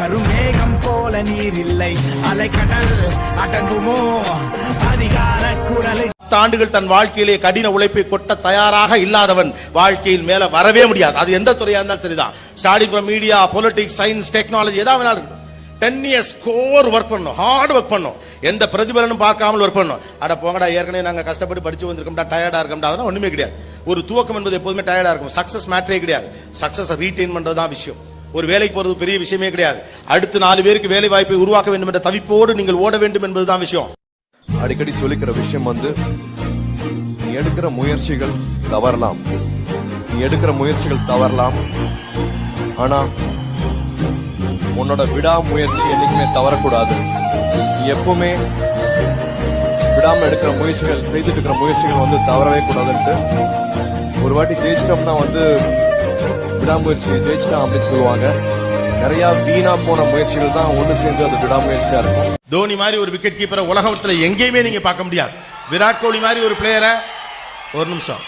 கருமேகம் போல நீர் இல்லை அலைக்கடல் அடங்குமோ? அதிகார குரலை ஆண்டுகள் தன் வாழ்க்கையிலே கடின உழைப்பை கொட்ட தயாராக இல்லாதவன் வாழ்க்கையில் மேல வரவே முடியாது. அது எந்த துறையா இருந்தாலும் சரிதான். Starting from media politics science technology ஏதாவது வேணாலும் டென் இயர்ஸ் ஸ்கோர் ஒர்க் பண்ணும் ஹார்ட் ஒர்க் பண்ணும் எந்த பிரதிபலனும் பார்க்காமல் ஒர்க் பண்ணும் அட போங்கடா ஏற்கனவே நாங்க கஷ்டப்பட்டு படிச்சு வந்திருக்கோம்டா டயர்டாக இருக்கோம்டா. அதெல்லாம் ஒன்றுமே கிடையாது. ஒரு தூக்கம் என்பது எப்போதுமே டயர்டாக இருக்கும். சக்ஸஸ் மேட்ரே கிடையாது. சக்ஸஸை ரீட்டைன் பண்றதுதான் விஷயம். ஒரு வேலைக்கு போறது பெரிய விஷயமே கிடையாது. அடுத்து நாலு பேருக்கு வேலை வாய்ப்பை உருவாக்க வேண்டும் என்ற தவிப்போடு நீங்கள் ஓட வேண்டும் என்பதுதான் விஷயம். அடிக்கடி சொல்லிக்கிற விஷயம் வந்து நீ எடுக்கிற முயற்சிகள் தவறலாம். நீ எடுக்கிற முயற்சிகள் தவறலாம். ஆனா உன்னோட விடாமுயற்சி என்னைக்குமே தவறக்கூடாது. நீ எப்பவுமே விடாம எடுக்கிற முயற்சிகள் செய்துட்டு இருக்கிற முயற்சிகள் வந்து தவறவே கூடாதுன்ட்டு. ஒரு வாட்டி ஜெயிச்சிட்டோம்னா வந்து விடாமுயற்சி ஜெயிச்சிட்டான் அப்படின்னு சொல்லுவாங்க. நிறைய வீணா போன முயற்சிகள் தான் ஒன்று சேர்ந்து அது விடாமுயற்சியா இருக்கும். தோனி மாதிரி ஒரு விக்கெட் கீப்பரை உலகத்துல எங்கேயுமே நீங்க பார்க்க முடியாது. விராட் கோலி மாதிரி ஒரு பிளேயரை ஒரு நிமிஷம்.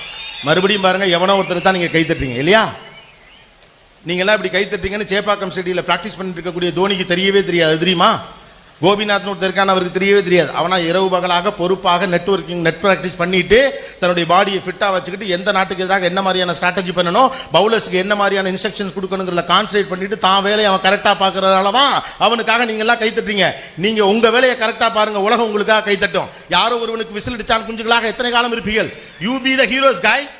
மறுபடியும் பாருங்க எவனோ ஒருத்தர் தான் நீங்க கை தட்டுறீங்க இல்லையா? நீங்க எல்லாம் இப்படி கை தட்டுறீங்கன்னு சேப்பாக்கம் ஸ்டேடியில் பிராக்டிஸ் பண்ணிட்டு இருக்கக்கூடிய தோனிக்கு தெரியவே தெரியாது தெரியுமா? கோபிநாத்னு ஒருத்தர் இருக்கான் அவருக்கு தெரியவே தெரியாது. அவனா இரவு பகலாக பொறுப்பாக நெட்வொர்க்கிங் நெட் ப்ராக்டிஸ் பண்ணிட்டு தன்னுடைய பாடியை ஃபிட்டாக வச்சுக்கிட்டு எந்த நாட்டுக்கு எதிராக என்ன மாதிரியான ஸ்ட்ராட்டஜி பண்ணணும் பவுலர்ஸ்க்கு என்ன மாதிரியான இன்ஸ்ட்ரக்ஷன்ஸ் கொடுக்கணுங்கிறத கான்சன்ட்ரேட் பண்ணிட்டு தான் வேலையை அவன் கரெக்டாக பாக்குறதால தான் அவனுக்காக நீங்கள்லாம் எல்லாம் நீங்கள் உங்கள் வேலையை கரெக்டாக பாருங்க உலகம் உங்களுக்காக கைத்தட்டும். யாரோ ஒருவனுக்கு விசில் அடிச்சான் குஞ்சுகளாக எத்தனை காலம் இருப்பீர்கள்? You be the heroes guys